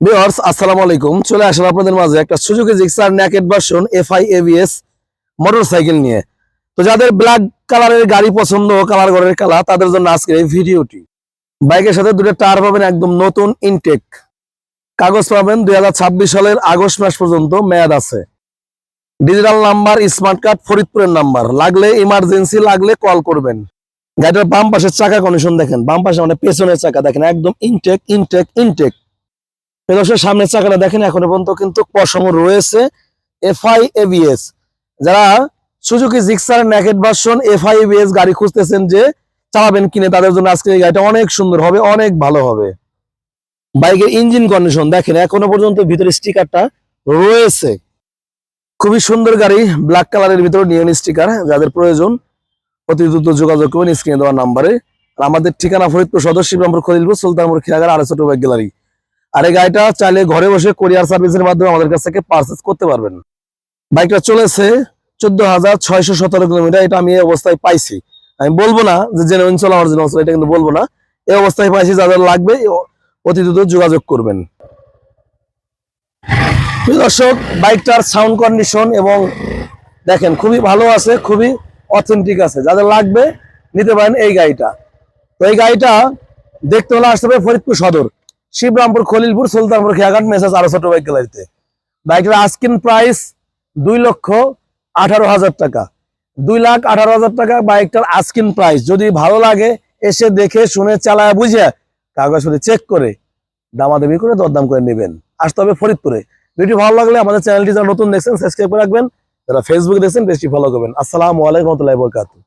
Viewers, আসসালামু আলাইকুম। চলে আসলাম আপনাদের মাঝে একটা Suzuki Gixxer naked version FI ABS motorcycle নিয়ে। তো যাদের ব্ল্যাক কালারের গাড়ি পছন্দ কালার ঘরের কালার তাদের জন্য আজকের এই ভিডিওটি। বাইকের সাথে দুটো টায়ার পাবেন একদম নতুন ইনটেক কাগজ পাবেন দুই হাজার ছাব্বিশ সালের আগস্ট মাস পর্যন্ত মেয়াদ আছে। ডিজিটাল নাম্বার স্মার্ট কার্ড ফরিদপুরের নাম্বার লাগলে ইমার্জেন্সি লাগলে কল করবেন। গাড়িটার বাম পাশের চাকা কন্ডিশন দেখেন। বাম পাশে মানে পেছনের চাকা দেখেন। একদম ইনটেক ইনটেক ইনটেক দর্শক সামনের চাকাটা দেখেন, এখনও পর্যন্ত কিন্তু পশম রয়েছে এফআই এবিএস যারা Suzuki Gixxer naked version FI ABS গাড়ি খুঁজতেছেন যে চালাবেন কিনে, তাদের জন্য আজকে এই গাড়িটা অনেক সুন্দর হবে, অনেক ভালো হবে। বাইকের ইঞ্জিন কন্ডিশন দেখেন, এখনও পর্যন্ত ভিতরে স্টিকারটা রয়েছে। খুবই সুন্দর গাড়ি ব্ল্যাক কালারের ভিতরে নিয়ন স্টিকার যাদের প্রয়োজন অতি দ্রুত যোগাযোগ করবেন স্ক্রিনে দেওয়ার নাম্বারে আর আমাদের ঠিকানা ফরিদপুর সদস্য শিবরামপুর খলিলপুর, সুলতানপুর খিয়াগার আর ছোট বাইক গ্যালারি আর এই গাড়িটা চাইলে ঘরে বসে কোরিয়ার সার্ভিসের মাধ্যমে আমাদের কাছ থেকে পারচেস করতে পারবেন। বাইকটা চলেছে চোদ্দ হাজার ছয়শো সতেরো কিলোমিটার, এটা আমি এই অবস্থায় পাইছি। আমি বলব না যে জেনুইন চলা অরিজিনাল চলা, এটা কিন্তু বলব না। এই অবস্থায় পাইছি যাদের লাগবে, অতি দ্রুত যোগাযোগ করবেন। দর্শক, বাইকটার সাউন্ড কন্ডিশন এবং দেখেন, খুবই ভালো আছে, খুবই অথেন্টিক আছে। যাদের লাগবে, নিতে পারেন এই গাড়িটা। তো এই গাড়িটা দেখতে হলে আসতে হবে ফরিদপুর সদর। শিবরামপুর, খলিলপুর, সুলতানপুর, খেয়াঘাট মেসাজ আরও ছোট বাইক গ্যালারিতে বাইকের আস্কিন প্রাইস দুই লক্ষ আঠারো হাজার টাকা। দুই লাখ আঠারো হাজার টাকা বাইকটার আস্কিন প্রাইস যদি ভালো লাগে, এসে দেখে, শুনে, চালায়, বুঝে কাগজপত্র চেক করে, দামাদামি করে, দরদাম করে নেবেন। আসতে হবে ফরিদপুরে। ভিডিও ভালো লাগলে আমাদের চ্যানেলটি যারা নতুন দেখছেন সাবস্ক্রাইব করে রাখবেন। যারা ফেসবুক দেখছেন বেশি ফলো করবেন। আসসালামু আলাইকুম রহমতুল্লাহি বরকাতুহ।